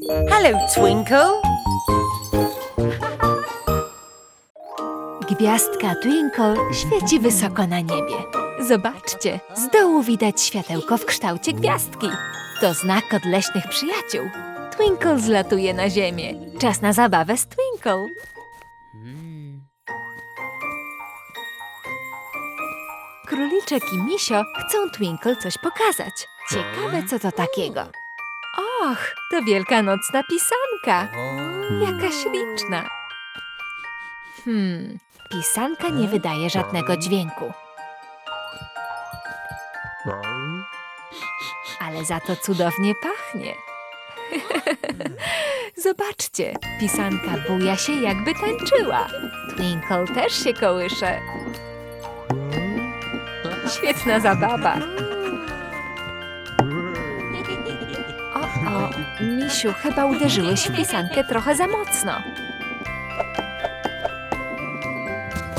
Hello, Twinkle. Gwiazdka Twinkle świeci wysoko na niebie. Zobaczcie, z dołu widać światełko w kształcie gwiazdki. To znak od leśnych przyjaciół. Twinkle zlatuje na ziemię. Czas na zabawę z Twinkle. Króliczek i Misio chcą Twinkle coś pokazać. Ciekawe, co to takiego. Och, to wielkanocna pisanka. Jaka śliczna. Hmm, pisanka nie wydaje żadnego dźwięku, ale za to cudownie pachnie. Zobaczcie, pisanka buja się jakby tańczyła. Twinkle też się kołysze. Świetna zabawa. O, Misiu, chyba uderzyłeś w pisankę trochę za mocno.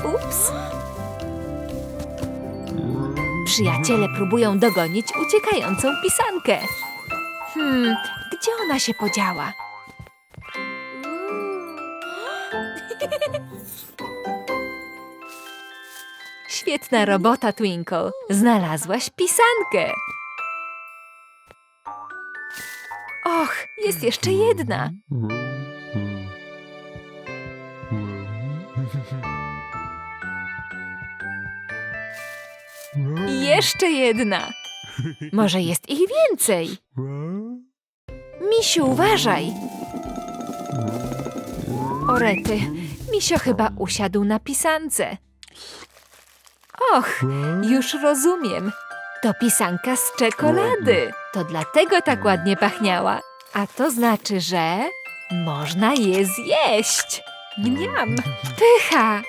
Ups. Przyjaciele próbują dogonić uciekającą pisankę. Hmm, gdzie ona się podziała? Świetna robota, Twinkle. Znalazłaś pisankę. Och, jest jeszcze jedna. Jeszcze jedna. Może jest ich więcej. Misiu, uważaj. Orety, Misio chyba usiadł na pisance. Och, już rozumiem. To pisanka z czekolady. To dlatego tak ładnie pachniała. A to znaczy, że można je zjeść. Mniam, pycha.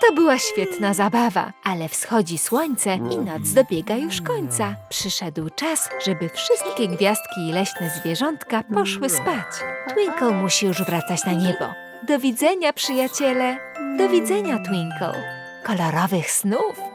To była świetna zabawa, ale wschodzi słońce i noc dobiega już końca. Przyszedł czas, żeby wszystkie gwiazdki i leśne zwierzątka poszły spać. Twinkle musi już wracać na niebo. Do widzenia, przyjaciele. Do widzenia, Twinkle. Kolorowych snów.